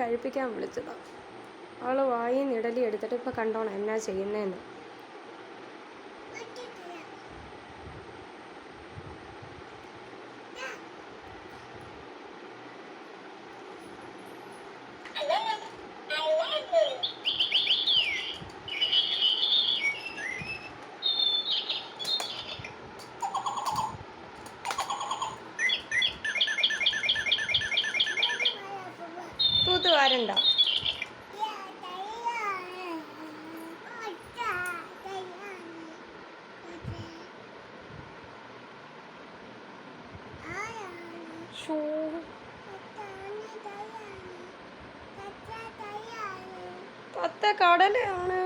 കഴിപ്പിക്കാൻ വിളിച്ചതാ. അവൾ വായിൽ നിടലി എടുത്തിട്ട് ഇപ്പം കണ്ടോണം എന്നാ ചെയ്യുന്നതെന്ന് തത്ത കടലയാണ്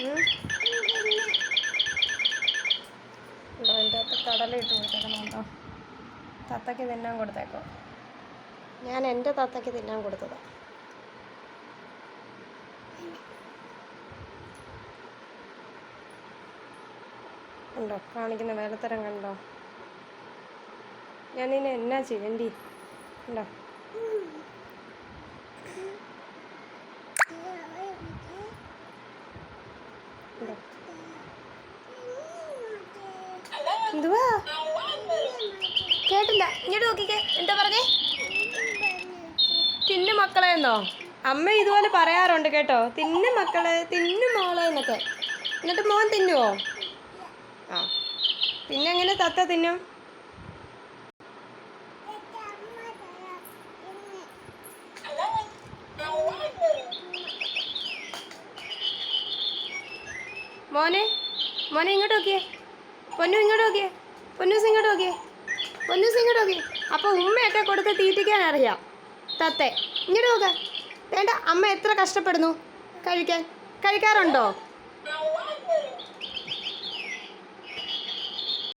ഉം. ഉണ്ടോ കടല ഇട്ട് കൊടുത്തേക്കണം കേട്ടോ തത്തയ്ക്ക് തിന്നാൻ കൊടുത്തേക്കോ? ഞാൻ എന്റെ തത്തയ്ക്ക് തിന്നാൻ കൊടുത്തത്. ഉണ്ടോ? കാണിക്കുന്ന വേലത്തരം കണ്ടോ? ഞാനിനി എന്നാ ചെയ്യണ്ടി? ഉണ്ടോ? ഉണ്ടോ? എന്തുവാ? കേട്ടില്ല. ഇങ്ങോട്ട് നോക്കിക്കേ. എന്താ പറഞ്ഞേ? തിന്നു മക്കളെ എന്നോ? അമ്മ ഇതുപോലെ പറയാറുണ്ട് കേട്ടോ. തിന്നു മക്കളെ തിന്നു മോളെ എന്നൊക്കെ. എന്നിട്ട് മോൻ തിന്നുവോ? ആ. പിന്നെ എങ്ങനെ തത്ത തിന്നും? മോനെ മോനെ ഇങ്ങോട്ട് നോക്കിയേ. പൊന്നു ഇങ്ങോട്ട് നോക്കിയേ. പൊന്നൂസ് ഇങ്ങോട്ട് നോക്കിയേ. പൊന്നൂസ് ഇങ്ങോട്ട് നോക്കിയേ. അപ്പോൾ ഉമ്മയൊക്കെ കൊടുത്ത് തീറ്റിക്കാൻ അറിയാം. തത്തെ ഇങ്ങോട്ട് നോക്ക. വേണ്ട അമ്മ എത്ര കഷ്ടപ്പെടുന്നു? കഴിക്കാൻ. കഴിക്കാറുണ്ടോ?